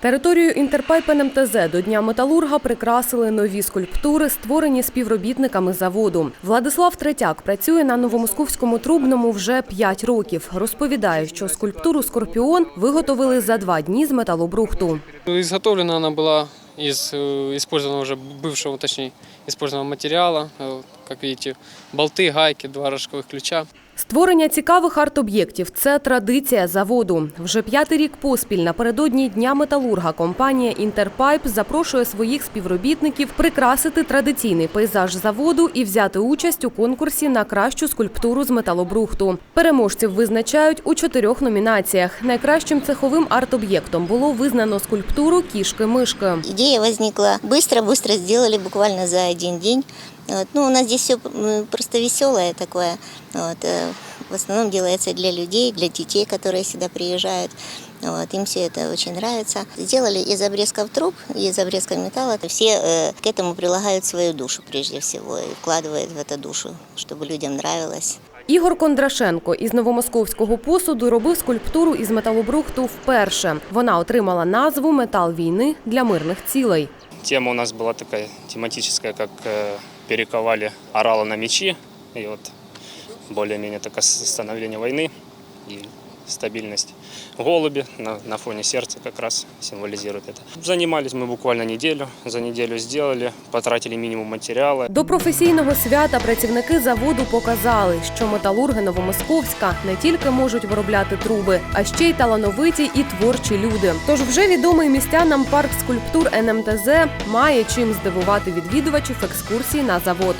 Територію Інтерпайп НМТЗ до Дня металурга прикрасили нові скульптури, створені співробітниками заводу. Владислав Третяк працює на новомосковському трубному вже 5 років. Розповідає, що скульптуру Скорпіон виготовили за два дні з металобрухту. Изготовлена она была из э, использованного уже бывшего, точнее, использованного материала. Э, Как видите, болты, гайки, два рожковых ключа. Створення цікавих арт-об'єктів це традиція заводу. Вже п'ятий рік поспіль напередодні Дня металурга компанія Інтерпайп запрошує своїх співробітників прикрасити традиційний пейзаж заводу і взяти участь у конкурсі на кращу скульптуру з металобрухту. Переможців визначають у чотирьох номінаціях. Найкращим цеховим арт-об'єктом було визнано скульптуру кішки-мишки. Возникла быстро, быстро сделали, буквально за один день. Ну, у нас здесь все просто веселое такое. Вот. э, В основном делается для людей, для детей, которые сюда приезжают. Вот. Им все это очень нравится. Сделали из обрезков труб, из обрезков металла. Все э, к этому прилагают свою душу прежде всего и вкладывают в эту душу, чтобы людям нравилось. Ігор Кондрашенко із новомосковського посуду робив скульптуру із металобрухту вперше. Вона отримала назву Метал війни для мирних цілей. Тема у нас была такая тематическая, как э, перековали орала на мечи. И вот более-менее такое становление войны и стабильность. Голуби на, на фоне сердца как раз символизируют это. Занимались мы буквально неделю. За неделю сделали, потратили минимум материала. До професійного свята працівники заводу показали, що металурги Новомосковська не тільки можуть виробляти труби, а ще й талановиті і творчі люди. Тож вже відомий містянам парк скульптур НМТЗ має чим здивувати відвідувачів екскурсії на завод.